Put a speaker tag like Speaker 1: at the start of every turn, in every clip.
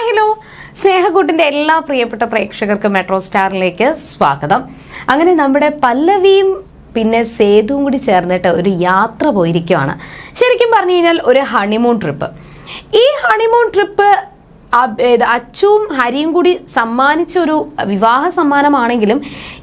Speaker 1: Hi hello. സ്നേഹക്കൂട്ടിന്റെ എല്ലാ പ്രിയപ്പെട്ട പ്രേക്ഷകർക്കും മെട്രോ സ്റ്റാറിലേക്ക് സ്വാഗതം. അങ്ങനെ നമ്മുടെ പല്ലവിയും പിന്നെ സേതുവും കൂടി ചേർന്നിട്ട് ഒരു യാത്ര പോയിരിക്കുവാണ്. ശരിക്കും പറഞ്ഞു കഴിഞ്ഞാൽ ഒരു ഹണിമൂൺ ട്രിപ്പ് ഈ ഹണിമൂൺ ട്രിപ്പ് അച്ചുവും ഹരിയും കൂടി സമ്മാനിച്ച ഒരു വിവാഹ സമ്മാനമാണെങ്കിലും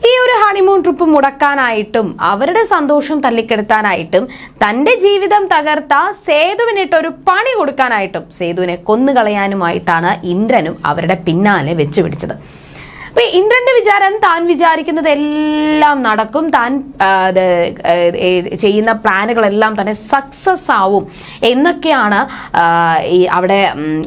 Speaker 1: ഈ ഒരു ഹണിമൂൺ ട്രിപ്പ് മുടക്കാനായിട്ടും അവരുടെ സന്തോഷം തല്ലിക്കെടുത്താനായിട്ടും തന്റെ ജീവിതം തകർത്ത സേതുവിനിട്ട് ഒരു പണി കൊടുക്കാനായിട്ടും സേതുവിനെ കൊന്നുകളയാനുമായിട്ടാണ് ഇന്ദ്രനും അവരുടെ പിന്നാലെ വെച്ചുപിടിച്ചത്. അപ്പൊ ഇന്ദ്രന്റെ വിചാരം താൻ വിചാരിക്കുന്നത് എല്ലാം നടക്കും. താൻ ചെയ്യുന്ന പ്ലാനുകളെല്ലാം തന്നെ സക്സസ് ആവും എന്നൊക്കെയാണ് ഈ അവിടെ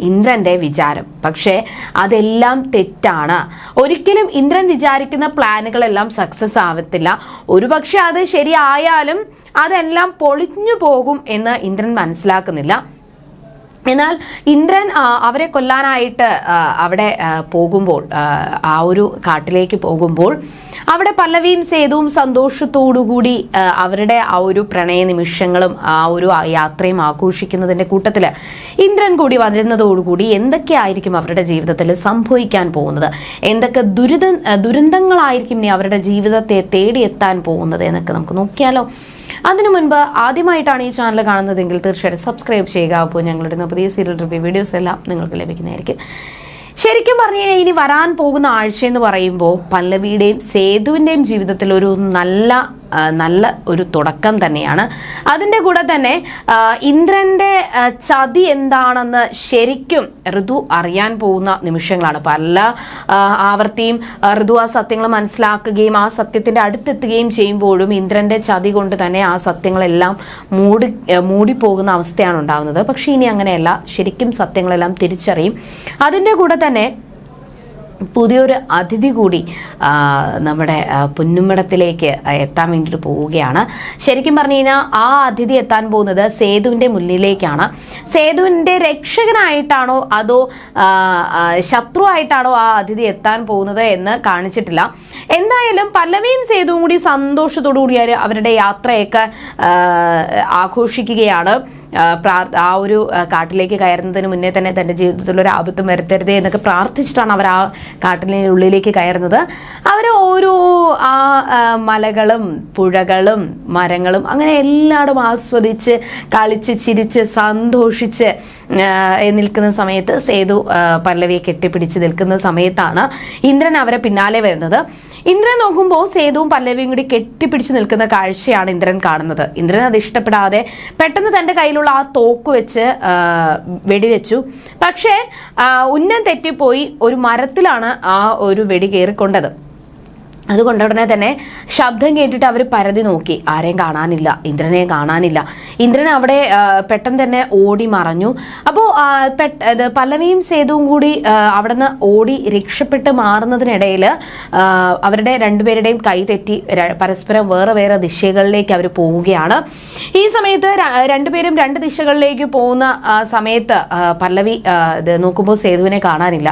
Speaker 1: ഇന്ദ്രന്റെ വിചാരം. പക്ഷേ അതെല്ലാം തെറ്റാണ്. ഒരിക്കലും ഇന്ദ്രൻ വിചാരിക്കുന്ന പ്ലാനുകളെല്ലാം സക്സസ് ആവത്തില്ല. ഒരുപക്ഷെ അത് ശരിയായാലും അതെല്ലാം പൊളിഞ്ഞു പോകും എന്ന് ഇന്ദ്രൻ മനസ്സിലാക്കുന്നില്ല. എന്നാൽ ഇന്ദ്രൻ അവരെ കൊല്ലാനായിട്ട് അവിടെ പോകുമ്പോൾ ആ, ഒരു കാട്ടിലേക്ക് പോകുമ്പോൾ അവിടെ പല്ലവിയും സേതുവും സന്തോഷത്തോടുകൂടി അവരുടെ ആ ഒരു പ്രണയ നിമിഷങ്ങളും ആ ഒരു യാത്രയും ആഘോഷിക്കുന്നതിന്റെ കൂട്ടത്തിൽ ഇന്ദ്രൻ കൂടി വരുന്നതോടുകൂടി എന്തൊക്കെയായിരിക്കും അവരുടെ ജീവിതത്തിൽ സംഭവിക്കാൻ പോകുന്നത്? എന്തൊക്കെ ദുരിത ദുരന്തങ്ങളായിരിക്കും ഇനി അവരുടെ ജീവിതത്തെ തേടിയെത്താൻ പോകുന്നത് എന്നൊക്കെ നമുക്ക് നോക്കിയാലോ? അതിനു മുൻപ് ആദ്യമായിട്ടാണ് ഈ ചാനൽ കാണുന്നതെങ്കിൽ തീർച്ചയായിട്ടും സബ്സ്ക്രൈബ് ചെയ്യുക. അപ്പോൾ ഞങ്ങളുടെ പുതിയ സീരിയൽ റിവ്യൂ വീഡിയോസ് എല്ലാം നിങ്ങൾക്ക് ലഭിക്കുന്നതായിരിക്കും. ശരിക്കും പറഞ്ഞു കഴിഞ്ഞാൽ ഇനി വരാൻ പോകുന്ന ആഴ്ച എന്ന് പറയുമ്പോൾ പല്ലവിയുടെയും സേതുവിന്റെയും ജീവിതത്തിൽ ഒരു നല്ല നല്ല ഒരു തുടക്കം തന്നെയാണ്. അതിന്റെ കൂടെ തന്നെ ഇന്ദ്രന്റെ ചതി എന്താണെന്ന് ശരിക്കും ഋതു അറിയാൻ പോകുന്ന നിമിഷങ്ങളാണ്. പല ആവർത്തിയും ഋതു ആ സത്യങ്ങൾ മനസ്സിലാക്കുകയും ആ സത്യത്തിന്റെ അടുത്തെത്തുകയും ചെയ്യുമ്പോഴും ഇന്ദ്രന്റെ ചതി കൊണ്ട് തന്നെ ആ സത്യങ്ങളെല്ലാം മൂടി മൂടിപ്പോകുന്ന അവസ്ഥയാണ് ഉണ്ടാകുന്നത്. പക്ഷേ ഇനി അങ്ങനെയല്ല. ശരിക്കും സത്യങ്ങളെല്ലാം തിരിച്ചറിയും. അതിന്റെ കൂടെ തന്നെ പുതിയൊരു അതിഥി കൂടി നമ്മുടെ പുന്നുമടത്തിലേക്ക് എത്താൻ വേണ്ടിയിട്ട് പോവുകയാണ്. ശരിക്കും പറഞ്ഞു കഴിഞ്ഞാൽ ആ അതിഥി എത്താൻ പോകുന്നത് സേതുവിന്റെ മുന്നിലേക്കാണ്. സേതുവിന്റെ രക്ഷകനായിട്ടാണോ അതോ ശത്രു ആ, ശത്രുവായിട്ടാണോ ആ അതിഥി എത്താൻ പോകുന്നത് എന്ന് കാണിച്ചിട്ടില്ല. എന്തായാലും പല്ലവിയും സേതുവും കൂടി സന്തോഷത്തോടു കൂടി അവരുടെ യാത്രയൊക്കെ ആഘോഷിക്കുകയാണ്. ആ, ഒരു കാട്ടിലേക്ക് കയറുന്നതിന് മുന്നേ തന്നെ തന്റെ ജീവിതത്തിൽ ഒരു ആപത്തും വരുത്തരുതേ എന്നൊക്കെ പ്രാർത്ഥിച്ചിട്ടാണ് അവർ ആ കാട്ടിലെ ഉള്ളിലേക്ക് കയറുന്നത്. അവർ ഓരോ ആ മലകളും പുഴകളും മരങ്ങളും അങ്ങനെ എല്ലായിടും ആസ്വദിച്ച് കളിച്ച് ചിരിച്ച് സന്തോഷിച്ച് നിൽക്കുന്ന സമയത്ത് സേതു പല്ലവിയെ കെട്ടിപ്പിടിച്ച് നിൽക്കുന്ന സമയത്താണ് ഇന്ദ്രൻ അവരെ പിന്നാലെ വരുന്നത്. ഇന്ദ്രൻ നോക്കുമ്പോൾ സേതുവും പല്ലവിയും കൂടി കെട്ടിപ്പിടിച്ച് നിൽക്കുന്ന കാഴ്ചയാണ് ഇന്ദ്രൻ കാണുന്നത്. ഇന്ദ്രൻ അത് ഇഷ്ടപ്പെടാതെ പെട്ടെന്ന് തന്റെ കയ്യിലുള്ള ആ തോക്ക് വെച്ച് വെടിവെച്ചു. പക്ഷേ ഉന്നം തെറ്റിപ്പോയി. ഒരു മരത്തിലാണ് ആ ഒരു വെടി കയറിക്കൊണ്ടത്. അതുകൊണ്ട് ഉടനെ തന്നെ ശബ്ദം കേട്ടിട്ട് അവർ പരതി നോക്കി. ആരെയും കാണാനില്ല. ഇന്ദ്രനെ കാണാനില്ല. ഇന്ദ്രൻ അവിടെ പെട്ടെന്ന് തന്നെ ഓടി മറഞ്ഞു. അപ്പോൾ പല്ലവിയും സേതുവും കൂടി അവിടുന്ന് ഓടി രക്ഷപ്പെട്ട് മാറുന്നതിനിടയിൽ അവരുടെ രണ്ടുപേരുടെയും കൈ തെറ്റി പരസ്പരം വേറെ വേറെ ദിശകളിലേക്ക് അവർ പോവുകയാണ്. ഈ സമയത്ത് രണ്ടുപേരും രണ്ട് ദിശകളിലേക്ക് പോകുന്ന സമയത്ത് പല്ലവി നോക്കുമ്പോൾ സേതുവിനെ കാണാനില്ല.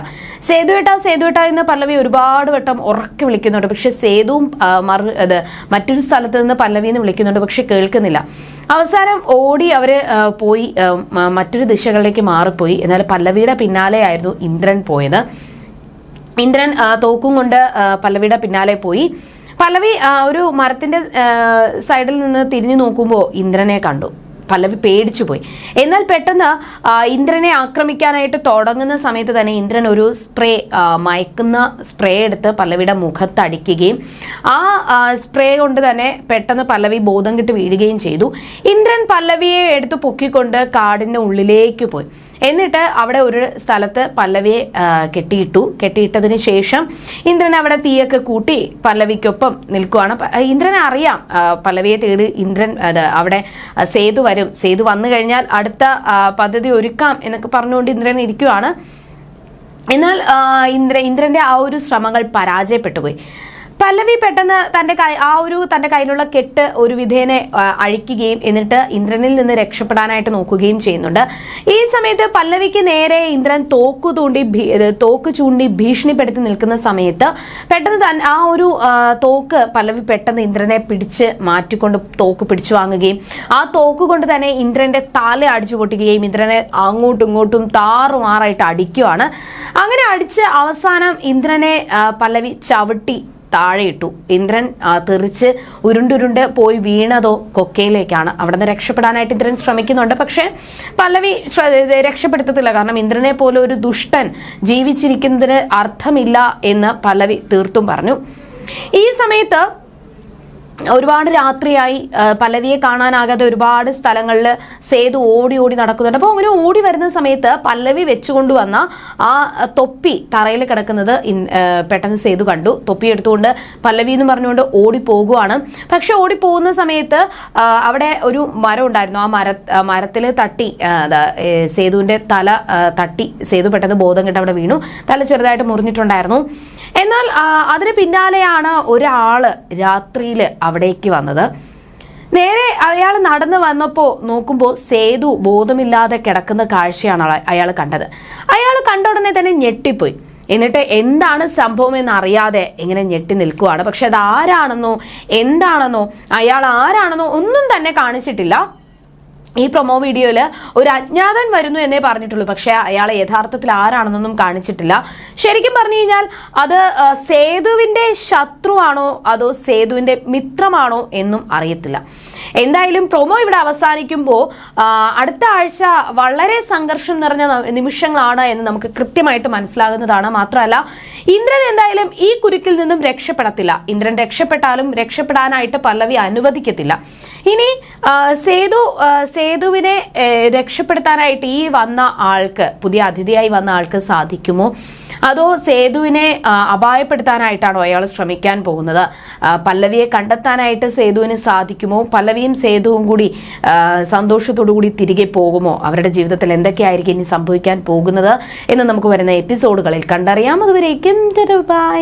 Speaker 1: സേതുവേട്ട സേതുവേട്ട എന്ന് പല്ലവി ഒരുപാട് വട്ടം ഉറക്കി വിളിക്കുന്നുണ്ട്. പക്ഷെ സേതുവും ആ, മറു മറ്റൊരു സ്ഥലത്ത് നിന്ന് പല്ലവി എന്ന് വിളിക്കുന്നുണ്ട് പക്ഷെ കേൾക്കുന്നില്ല. അവസാനം ഓടി അവർ പോയി മറ്റൊരു ദിശകളിലേക്ക് മാറിപ്പോയി. എന്നാൽ പല്ലവിയുടെ പിന്നാലെയായിരുന്നു ഇന്ദ്രൻ പോയത്. ഇന്ദ്രൻ തോക്കും കൊണ്ട് പല്ലവിയുടെ പിന്നാലെ പോയി. പല്ലവി ഒരു മരത്തിന്റെ സൈഡിൽ നിന്ന് തിരിഞ്ഞു നോക്കുമ്പോൾ ഇന്ദ്രനെ കണ്ടു. പല്ലവി പേടിച്ചു പോയി. എന്നാൽ പെട്ടെന്ന് ഇന്ദ്രനെ ആക്രമിക്കാനായിട്ട് തുടങ്ങുന്ന സമയത്ത് തന്നെ ഇന്ദ്രൻ ഒരു സ്പ്രേ മയക്കുന്ന സ്പ്രേ എടുത്ത് പല്ലവിയുടെ മുഖത്ത് അടിക്കുകയും ആ ആ, സ്പ്രേ കൊണ്ട് തന്നെ പെട്ടെന്ന് പല്ലവി ബോധം കിട്ട് വീഴുകയും ചെയ്തു. ഇന്ദ്രൻ പല്ലവിയെ എടുത്ത് പൊക്കിക്കൊണ്ട് കാടിന്റെ ഉള്ളിലേക്ക് പോയി. എന്നിട്ട് അവിടെ ഒരു സ്ഥലത്ത് പല്ലവിയെ കെട്ടിയിട്ടു. കെട്ടിയിട്ടതിന് ശേഷം ഇന്ദ്രൻ അവിടെ തീയൊക്കെ കൂട്ടി പല്ലവിക്കൊപ്പം നിൽക്കുവാണ്. ഇന്ദ്രനെ അറിയാം. പല്ലവിയെ തേടി ഇന്ദ്രൻ അവിടെ സേതു വരും. സേതു വന്നു കഴിഞ്ഞാൽ അടുത്ത പദ്ധതി ഒരുക്കാം എന്നൊക്കെ പറഞ്ഞുകൊണ്ട് ഇന്ദ്രൻ ഇരിക്കുവാണ്. എന്നാൽ ഇന്ദ്ര ഇന്ദ്രന്റെ ആ ഒരു ശ്രമങ്ങൾ പരാജയപ്പെട്ടു പോയി. പല്ലവി പെട്ടെന്ന് തന്റെ ആ ഒരു തന്റെ കയ്യിലുള്ള കെട്ട് ഒരു വിധേനെ അഴിക്കുകയും എന്നിട്ട് ഇന്ദ്രനിൽ നിന്ന് രക്ഷപ്പെടാനായിട്ട് നോക്കുകയും ചെയ്യുന്നുണ്ട്. ഈ സമയത്ത് പല്ലവിക്ക് നേരെ ഇന്ദ്രൻ തോക്ക് തൂണ്ടി തോക്ക് ചൂണ്ടി ഭീഷണിപ്പെടുത്തി നിൽക്കുന്ന സമയത്ത് പെട്ടെന്ന് ആ ഒരു തോക്ക് പല്ലവി പെട്ടെന്ന് ഇന്ദ്രനെ പിടിച്ച് മാറ്റിക്കൊണ്ട് തോക്ക് പിടിച്ചു വാങ്ങുകയും ആ തോക്ക് കൊണ്ട് തന്നെ ഇന്ദ്രന്റെ തല അടിച്ചു പൊട്ടുകയും ഇന്ദ്രനെ അങ്ങോട്ടും ഇങ്ങോട്ടും താറുമാറായിട്ട് അടിക്കുവാണ്. അങ്ങനെ അടിച്ച് അവസാനം ഇന്ദ്രനെ പല്ലവി ചവിട്ടി താഴെയിട്ടു. ഇന്ദ്രൻ തെറിച്ച് ഉരുണ്ടുരുണ്ട് പോയി വീണതോ കൊക്കയിലേക്കാണ്. അവിടെ നിന്ന് രക്ഷപ്പെടാനായിട്ട് ഇന്ദ്രൻ ശ്രമിക്കുന്നുണ്ട്. പക്ഷേ പല്ലവി രക്ഷപ്പെടുത്തത്തില്ല. കാരണം ഇന്ദ്രനെ പോലെ ഒരു ദുഷ്ടൻ ജീവിച്ചിരിക്കുന്നതിന് അർത്ഥമില്ല എന്ന് പല്ലവി തീർത്തും പറഞ്ഞു. ഈ സമയത്ത് ഒരുപാട് രാത്രിയായി പലവിയെ കാണാനാകാതെ ഒരുപാട് സ്ഥലങ്ങളിൽ സേതു ഓടി ഓടി നടക്കുന്നുണ്ട്. അപ്പോൾ അങ്ങനെ ഓടി വരുന്ന സമയത്ത് പല്ലവി വെച്ചുകൊണ്ടുവന്ന ആ തൊപ്പി തറയിൽ കിടക്കുന്നത് പെട്ടെന്ന് സേതു കണ്ടു. തൊപ്പി എടുത്തുകൊണ്ട് പല്ലവി എന്ന് പറഞ്ഞുകൊണ്ട് ഓടി പോകുവാണ്. പക്ഷെ ഓടി പോകുന്ന സമയത്ത് അവിടെ ഒരു മരം ഉണ്ടായിരുന്നു. ആ മര മരത്തിൽ തട്ടി സേതുവിന്റെ തല തട്ടി. സേതു പെട്ടെന്ന് ബോധം കെട്ട് അവിടെ വീണു. തല ചെറുതായിട്ട് മുറിഞ്ഞിട്ടുണ്ടായിരുന്നു. എന്നാൽ അതിന് പിന്നാലെയാണ് ഒരാൾ രാത്രിയിൽ അവിടേക്ക് വന്നത്. നേരെ അയാൾ നടന്നു വന്നപ്പോൾ നോക്കുമ്പോൾ സേതു ബോധമില്ലാതെ കിടക്കുന്ന കാഴ്ചയാണ് അയാൾ കണ്ടത്. അയാൾ കണ്ട ഉടനെ തന്നെ ഞെട്ടിപ്പോയി. എന്നിട്ട് എന്താണ് സംഭവം എന്ന് അറിയാതെ ഇങ്ങനെ ഞെട്ടി നിൽക്കുവാണ്. പക്ഷെ അത് ആരാണെന്നോ എന്താണെന്നോ അയാൾ ആരാണെന്നോ ഒന്നും തന്നെ കാണിച്ചിട്ടില്ല. ഈ പ്രൊമോ വീഡിയോയിൽ ഒരു അജ്ഞാതൻ വരുന്നു എന്നേ പറഞ്ഞിട്ടുള്ളൂ. പക്ഷെ അയാളെ യഥാർത്ഥത്തിൽ ആരാണെന്നൊന്നും കാണിച്ചിട്ടില്ല. ശരിക്കും പറഞ്ഞു കഴിഞ്ഞാൽ അത് സേതുവിന്റെ ശത്രുവാണോ അതോ സേതുവിന്റെ മിത്രമാണോ എന്നും അറിയത്തില്ല. എന്തായാലും പ്രൊമോ ഇവിടെ അവസാനിക്കുമ്പോൾ അടുത്ത ആഴ്ച വളരെ സംഘർഷം നിറഞ്ഞ നിമിഷങ്ങളാണ് എന്ന് നമുക്ക് കൃത്യമായിട്ട് മനസ്സിലാകുന്നതാണ്. മാത്രമല്ല ഇന്ദ്രൻ എന്തായാലും ഈ കുരുക്കിൽ നിന്നും രക്ഷപ്പെടത്തില്ല. ഇന്ദ്രൻ രക്ഷപ്പെട്ടാലും രക്ഷപ്പെടാനായിട്ട് പല്ലവി അനുവദിക്കത്തില്ല. ഇനി സേതു സേതുവിനെ രക്ഷപ്പെടുത്താനായിട്ട് ഈ വന്ന ആൾക്ക് പുതിയ അതിഥിയായി വന്ന ആൾക്ക് സാധിക്കുമോ? അതോ സേതുവിനെ അപായപ്പെടുത്താനായിട്ടാണോ അയാൾ ശ്രമിക്കാൻ പോകുന്നത്? പല്ലവിയെ കണ്ടെത്താനായിട്ട് സേതുവിന് സാധിക്കുമോ? പല്ലവിയും സേതുവും കൂടി സന്തോഷത്തോടു കൂടി തിരികെ പോകുമോ? അവരുടെ ജീവിതത്തിൽ എന്തൊക്കെയായിരിക്കും ഇനി സംഭവിക്കാൻ പോകുന്നത് എന്ന് നമുക്ക് വരുന്ന എപ്പിസോഡുകളിൽ കണ്ടറിയാം. അതുവരേക്കും ബൈ.